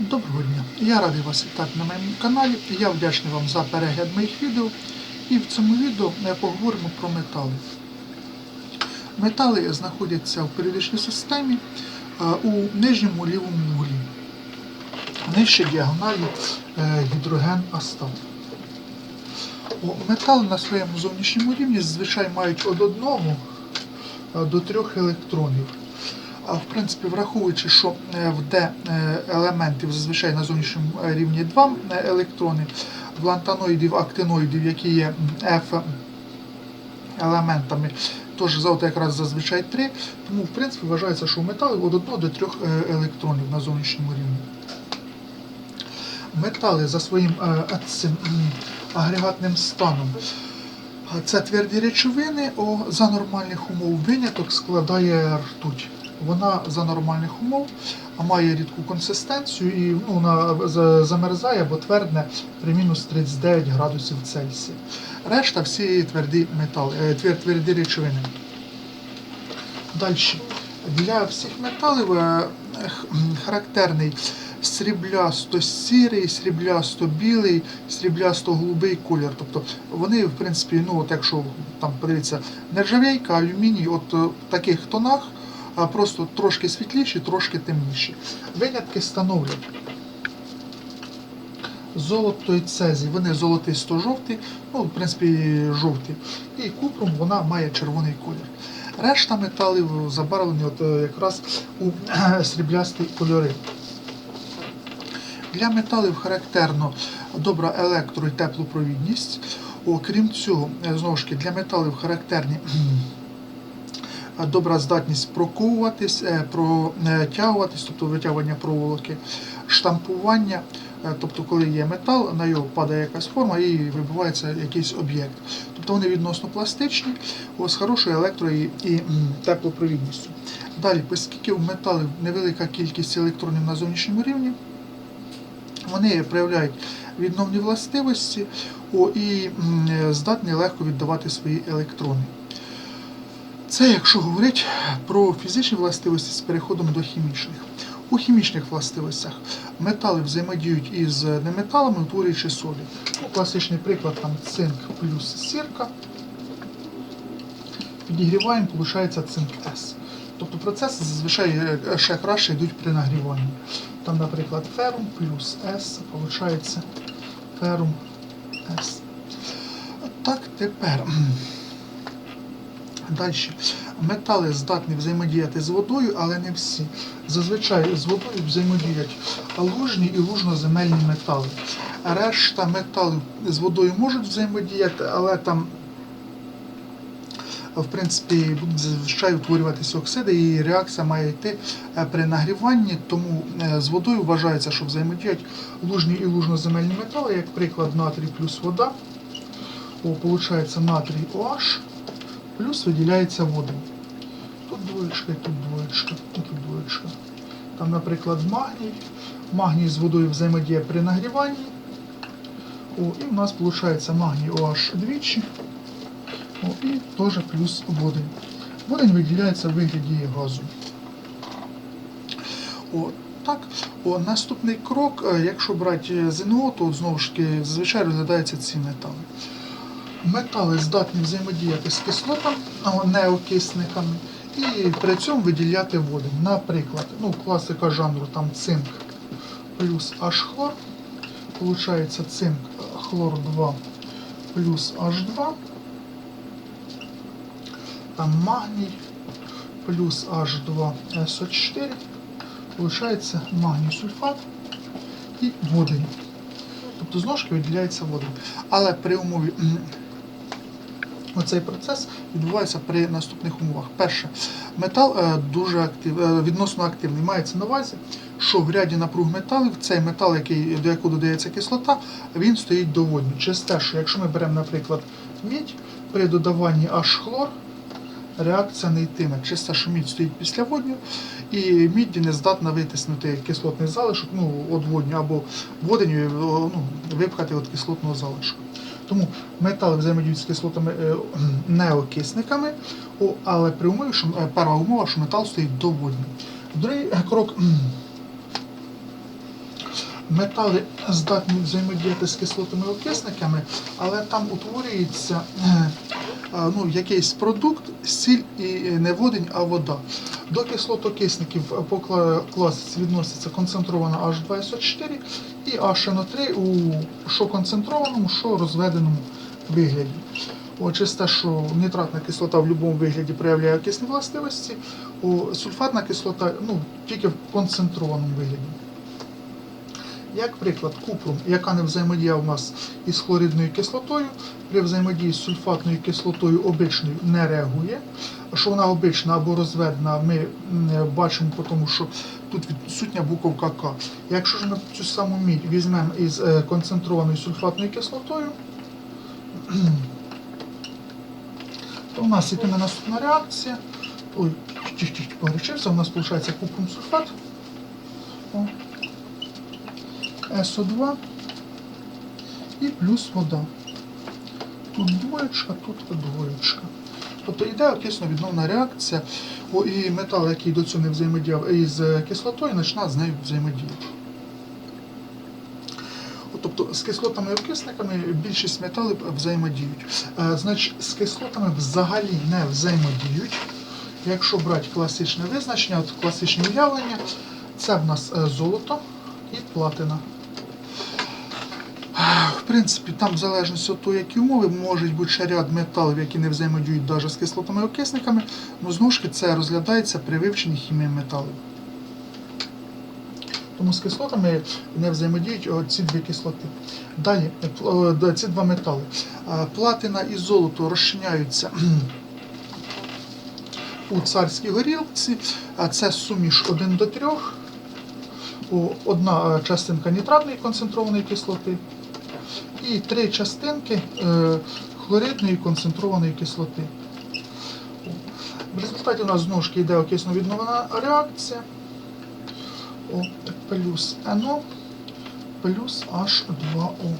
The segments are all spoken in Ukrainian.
Доброго дня! Я радий вас вітати на моєму каналі. Я вдячний вам за перегляд моїх відео. І в цьому відео ми поговоримо про метали. Метали знаходяться в періодичній системі у нижньому лівому углі. Нижче діагоналі е, гідроген астат. Метали на своєму зовнішньому рівні зазвичай мають від одного е, до трьох електронів. В принципі, враховуючи, що е, в Д е, елементів зазвичай на зовнішньому е, рівні два е, електрони, в лантаноїдів, актиноїдів, які є F елементами, теж золото якраз зазвичай три. Тому, в принципі, вважається, що у металів від 1 до 3 електронів на зовнішньому рівні. Метали за своїм цим, агрегатним станом. Це тверді речовини, о, за нормальних умов виняток складає ртуть. Вона за нормальних умов має рідку консистенцію і ну, вона замерзає або твердне при мінус 39 градусів Цельсія. Решта всі тверді метали, е, тверді речовини. Далі. Для всіх металів е, характерний сріблясто-сірий, сріблясто-білий, сріблясто-голубий колір. Тобто вони, в принципі, ну от якщо там подивіться, нержавейка, алюміній, от е, в таких тонах, а просто трошки світліші, трошки темніші. Винятки становлять золото і цезій, вони золотисто-жовті, ну, в принципі, жовті. І купрум вона має червоний колір. Решта металів забарвлені от, е, якраз у сріблясті кольори. Для металів характерно добра електро- і теплопровідність. Окрім цього, е, знову ж таки, для металів характерні добра здатність проковуватись, е, протягуватись, тобто витягування проволоки, штампування. Е, Тобто, коли є метал, на його падає якась форма і вибивається якийсь об'єкт. Тобто вони відносно пластичні, з хорошою електро- і, і теплопровідністю. Далі, оскільки у металів невелика кількість електронів на зовнішньому рівні, вони проявляють відновні властивості і е, здатні легко віддавати свої електрони. Це якщо говорити про фізичні властивості з переходом до хімічних. У хімічних властивостях метали взаємодіють із неметалами, утворюючи солі. Класичний приклад там цинк плюс сірка. Підігріваємо, виходить цинк С. Тобто процеси зазвичай е, ще краще йдуть при нагріванні. Там, наприклад, ферум плюс С, виходить ферум С. Так, тепер. Далі. Метали здатні взаємодіяти з водою, але не всі. Зазвичай з водою взаємодіють лужні і лужноземельні метали. Решта металів з водою можуть взаємодіяти, але там, в принципі, будуть зазвичай утворюватися оксиди, і реакція має йти е, при нагріванні, тому е, з водою вважається, що взаємодіють лужні і лужноземельні метали, як приклад натрій плюс вода. О, Получається натрій OH плюс виділяється вода. Тут двоєчка, тут двоєчка, тут двоєчка. Там, наприклад, магній. Магній з водою взаємодіє при нагріванні. О, і в нас виходить магній OH двічі. О, і теж плюс водень. Водень виділяється в вигляді газу. О, так. О, наступний крок, якщо брати ЗНО, то знову ж таки зазвичай розглядаються ці метали. Метали здатні взаємодіяти з кислотами, а не окисниками, і при цьому виділяти водень. Наприклад, ну, класика жанру там цинк плюс H-хлор. Получається цинк хлор 2 плюс H2. Там магній плюс H2 SO4. Получається магній сульфат і водень. Тобто знову ж таки виділяється водень. Але при умові м, Оцей процес відбувається при наступних умовах. Перше, метал е, дуже актив, е, відносно активний. Мається на увазі, що в ряді напруг металів цей метал, який, до якого додається кислота, він стоїть доводньо. Через те, що якщо ми беремо, наприклад, мідь, при додаванні H-хлор реакція не йтиме. Через те, що мідь стоїть після водню, і мідь не здатна витиснути кислотний залишок, ну, від або воденю ну, випхати від кислотного залишку. Тому метали взаємодіють з кислотами е, неокисниками, але при умові, що е, перша умова, що метал стоїть доводним. Другий е, крок. метали здатні взаємодіяти з кислотами окисниками, але там утворюється ну, якийсь продукт, сіль і не водень, а вода. До кислотокисників по кла- класиці відноситься концентрована H2SO4 і HNO3 у що концентрованому, що розведеному вигляді. О, що нітратна кислота в будь-якому вигляді проявляє окисні властивості, сульфатна кислота ну, тільки в концентрованому вигляді. Як приклад, купрум, яка не взаємодіє у нас із хлоридною кислотою, при взаємодії з сульфатною кислотою обичною не реагує. Що вона обична або розведена, ми бачимо тому, що тут відсутня буковка К. Якщо ж ми цю саму мідь візьмемо із е, концентрованою сульфатною кислотою, то у нас ітиме наступна реакція. Ой, тих-тих, погорячився, у нас виходить купрум сульфат. СО2 і плюс вода. Тут двоєчка, тут двоєчка. Тобто йде кисневідновна реакція, і метал, який до цього не взаємодіяв із кислотою, почне з нею взаємодіяти. Тобто з кислотами і окисниками більшість металів взаємодіють. Е, Значить, з кислотами взагалі не взаємодіють. Якщо брати класичне визначення, от класичне уявлення, це в нас е, золото і платина. В принципі, там в залежності від того, які умови, можуть бути ще ряд металів, які не взаємодіють навіть з кислотами і окисниками, але знову ж таки це розглядається при вивченні хімії металів. Тому з кислотами не взаємодіють ці дві кислоти. Далі, ці два метали. Платина і золото розчиняються у царській горілці, це суміш 1 до 3, одна частинка нітратної концентрованої кислоти і три частинки е, хлоридної концентрованої кислоти. В результаті у нас знову ж йде окисно-відновлена реакція. О, плюс НО плюс H2O.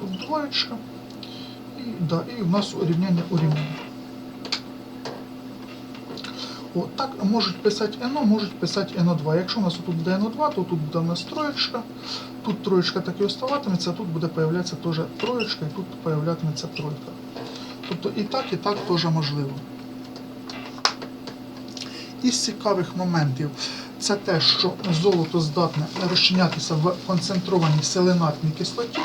Тут двоєчка. І, да, і у нас урівняння урівняння. О, так можуть писати НО, можуть писати НО2. Якщо у нас тут буде НО2, то тут буде у нас троєчка. Тут троєчка так і оставатиметься, а тут буде появлятися теж троєчка, і тут появлятиметься тройка. Тобто і так, і так теж можливо. Із цікавих моментів це те, що золото здатне розчинятися в концентрованій селенатній кислоті.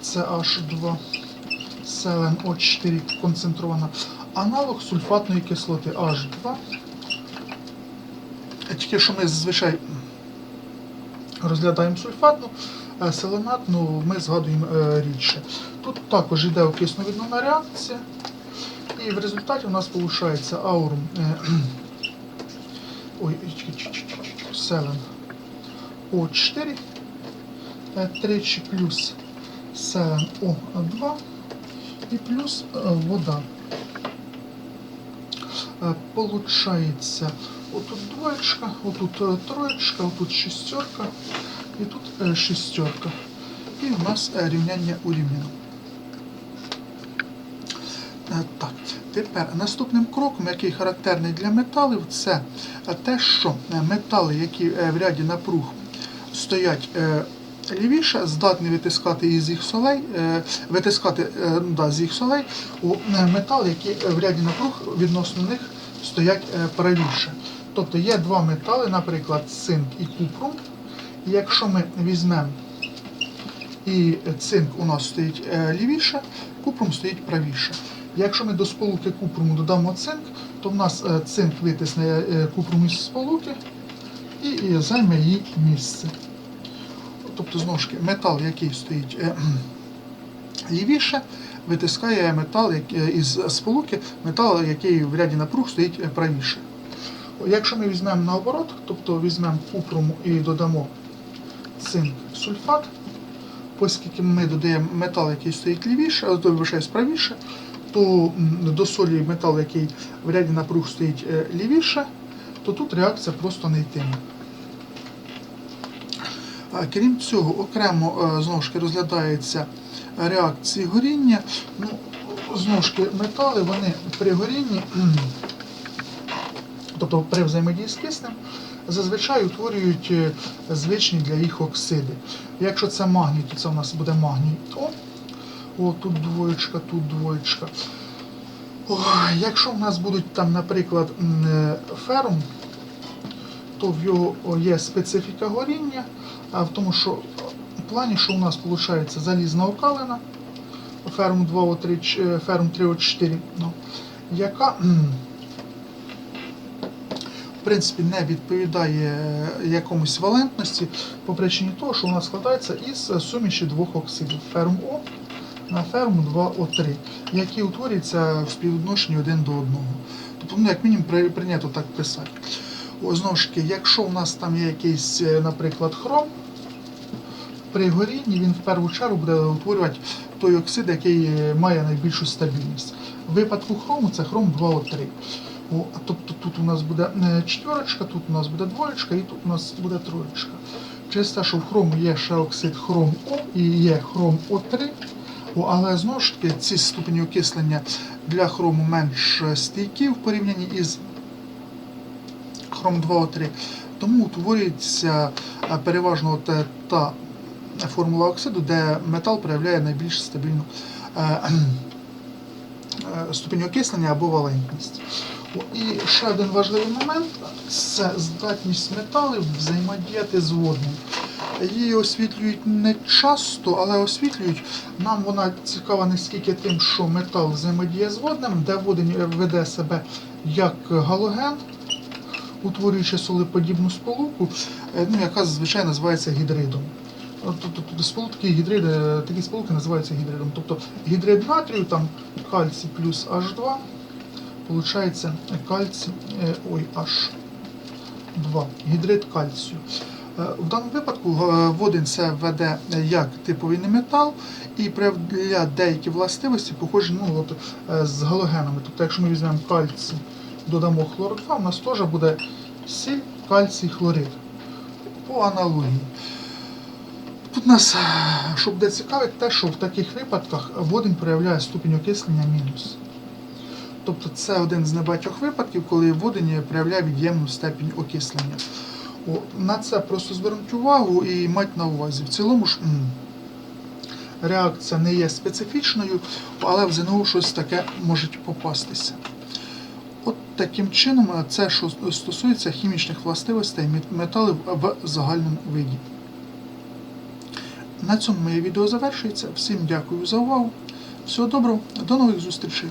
Це H2 селен О4 концентрована. Аналог сульфатної кислоти H2. Тільки що ми зазвичай розглядаємо сульфатну, а селенатну ми згадуємо е, рідше. Тут також йде окисно-відновна реакція. І в результаті у нас виходить аурум е, ой, селен О4, е, тричі плюс селен О2 і плюс е, вода. Е, Получається отут двоєчка, отут е, троєчка, отут шістерка і тут е, шістерка. І в нас рівняння урівняно. Так, тепер наступним кроком, який характерний для металів, це те, що метали, які в ряді напруг стоять лівіше, здатні витискати із їх солей, витискати ну, да, з їх солей у метали, які в ряді напруг відносно них стоять е, правіше. Тобто є два метали, наприклад, цинк і купрум. І якщо ми візьмемо і цинк у нас стоїть е, лівіше, купрум стоїть правіше. Якщо ми до сполуки купруму додамо цинк, то в нас е, цинк витисне купрум із сполуки і, займе її місце. Тобто, знову ж метал, який стоїть лівіше, витискає метал е, із сполуки, метал, який в ряді напруг стоїть е, правіше. Якщо ми візьмемо наоборот, тобто візьмемо купрум і додамо цинк сульфат, оскільки ми додаємо метал, який стоїть лівіше, а вибачаюсь, правіше, то до солі метал, який в ряді напруг стоїть е, лівіше, то тут реакція просто не йтиме. Крім цього, окремо знову ж розглядається реакції горіння. Ну, таки, метали вони при горінні, тобто при взаємодії з киснем, зазвичай утворюють е, звичні для їх оксиди. Якщо це магній, то це у нас буде магній О. О, тут двоєчка, тут двоєчка. О, якщо в нас будуть там, наприклад, е, ферум, то в його є специфіка горіння, а в тому, що плані, що у нас виходить залізна окалина, ферум 2О3, ч- е, ферум 3О4, ну, яка в принципі не відповідає е, якомусь валентності по причині того, що вона складається із е, суміші двох оксидів ферум О на ферум 2О3, які утворюються в співвідношенні один до одного. Тобто, ну, як мінімум, при- прийнято так писати. О, знову ж таки, якщо у нас там є якийсь, наприклад, хром, при горінні він в першу чергу буде утворювати той оксид, який е, має найбільшу стабільність. В випадку хрому це хром 2О3. О, тобто тут у нас буде е, четверочка, тут у нас буде двоєчка і тут у нас буде троєчка. Через те, що в хрому є ще оксид хром О і є хром О3, О, але знову ж таки ці ступені окислення для хрому менш стійкі в порівнянні із хром 2О3. Тому утворюється е, переважно та формула оксиду, де метал проявляє найбільш стабільну е, е, ступінь окислення або валентність. І ще один важливий момент це здатність металів взаємодіяти з водним. Її освітлюють не часто, але освітлюють. Нам вона цікава не скільки тим, що метал взаємодіє з водним, де водень веде себе як галоген, утворюючи солеподібну сполуку, е, ну, яка зазвичай називається гідридом. Тут Сполуки гідриди, такі сполуки називаються гідридом. Тобто гідрид натрію, там кальцій плюс H2, виходить кальцій, е, ой, H2, гідрид кальцію. Е, В даному випадку е, водень це веде як типовий неметал і проявляє деякі властивості, похожі ну, е, з галогенами. Тобто, якщо ми візьмемо кальцій, додамо хлорид 2, у нас теж буде сіль, кальцій, хлорид. По аналогії. Тут нас, е, що буде цікавить, те, що в таких випадках водень проявляє ступінь окислення мінус. Тобто це один з небагатьох випадків, коли водень проявляє від'ємну степінь окислення. О, на це просто звернути увагу і мати на увазі. В цілому ж реакція не є специфічною, але в ЗНО щось таке може попастися. От таким чином, е, це що стосується хімічних властивостей металів в загальному виді. На цьому моє відео завершується. Всім дякую за увагу. Всього доброго, до нових зустрічей.